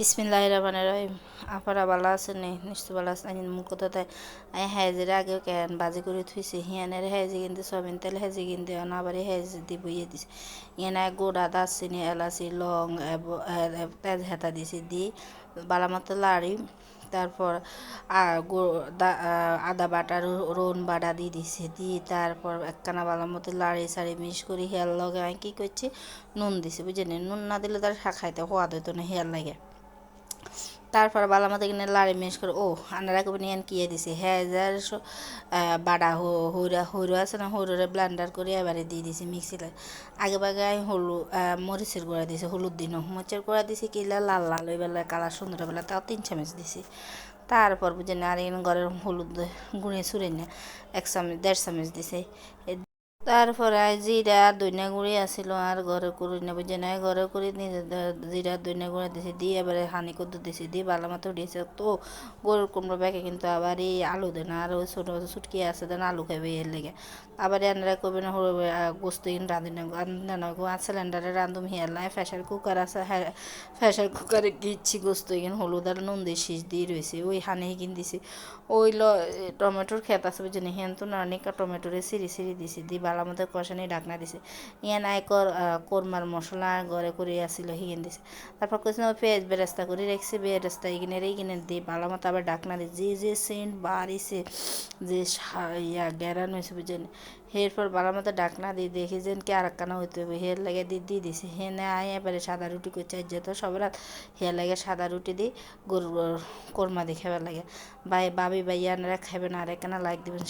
বিসমিল্লাহ রহমান রহিম আপারা ভালো আছে নি নিশ্চয় ভালো আছে কিন্তু মুখ কথা তাই। আমি হেজের আগে কেন বাজি করে থুইছি হিয়ানের হেজি কিন্তু সবিন তেল হেজি কিন্তু আবার হেজি দি বইয়ে দিছি। ইয়ানা গোড়া দারচিনি এলাচি, লং তেজ হেতা দিছি, দি বালামতো লাড়ি, তারপর দা- আদা বাটা, রো- রোন বাটা দিয়ে দিছি দিয়ে তারপর একখানা বালার মতো লাড়ি সাড়ি মিশ করে, হেয়ার লগে আমি কী করছি? নুন দিছি বুঝলি নুন না দিলে তার খাইতে হওয়া হইতো না হেয়ার লাগে। তারপর বালামাতে কিনে লাড়ি মিস করে ও আনারা কবে নিয়ে কিয়ে দিছে। যার বাড়া হইরা হইরো আছে না হইরে ব্লান্ডার করে এবারে দিয়ে দিছি মিক্সিতে আগে বাগে আমি হলু মরিচের গুঁড়া দিছি, হলুদ দিন। মরিচের গুঁড়া দিছি কিলা লাল লাল, ওই বেলা কালার সুন্দর বেলা তাও তিন চামচ দিছি। তারপর বুঝে না আর ঘরের হলুদ গুঁড়ে সুরে না এক চামচ, দেড় চামচ দিছে। তারপরে জিরা দইনা গুঁড়ি আসিল আর ঘরে করে নেব যে নাই। ঘরে করে জিরা দইনা গুঁড়ি দিছি দিয়ে এবারে হানি কদ্দু দিছি দিয়ে ভালো মতো দিয়েছে তো গরুর কুমড়ো ব্যাগে কিন্তু আবার এই আলু দেন আর ওই ছোটো ছুটকি আছে দেন আলু খাবে এর লেগে। আবার এনারা করবেন গোস্ত ইন রাঁধি না না গো আর সিলিন্ডারে রাঁধুম হিয়ার নাই। প্রেশার কুকার আছে প্রেশার কুকারে গিচ্ছি গোস্ত ইন হলুদ আর নুন দিয়ে শীষ দিয়ে রয়েছে ওই হানি কিন দিছি। ওই ল টমেটোর খেত আছে বুঝলি হেন তো নানিকা টমেটোরে সিঁড়ি সিঁড়ি দিছি, দি বালা মতো কষানি ডাকনা দিছে। ইয়ান আই কর কোরমার মশলা গড়ে করে আসিল হিগেন দিছে। তারপর কইছে পেঁয়াজ বেরেস্তা করে রেখছি, বেরেস্তা এখানে এইখানে দি। বালা মতো আবার ডাকনা দিছে, যে যে সেন্ট বাড়িছে, যে ইয়া গ্যারান হয়েছে বুঝলেন এরপর বালা মতো ডাকনা দিয়ে দেখি যেন কি আর একখানা হইতে হবে হের লাগে দিয়ে দিয়ে দিছে। হেনে আয় এবারে সাদা রুটি করছে যেত রাত, হের লাগে সাদা রুটি দিই গরুর, কোরমা দিয়ে খাবার লাগে। বাই বাবি বাইয়ানারা খাবেন আর একখানা লাইক দিবেন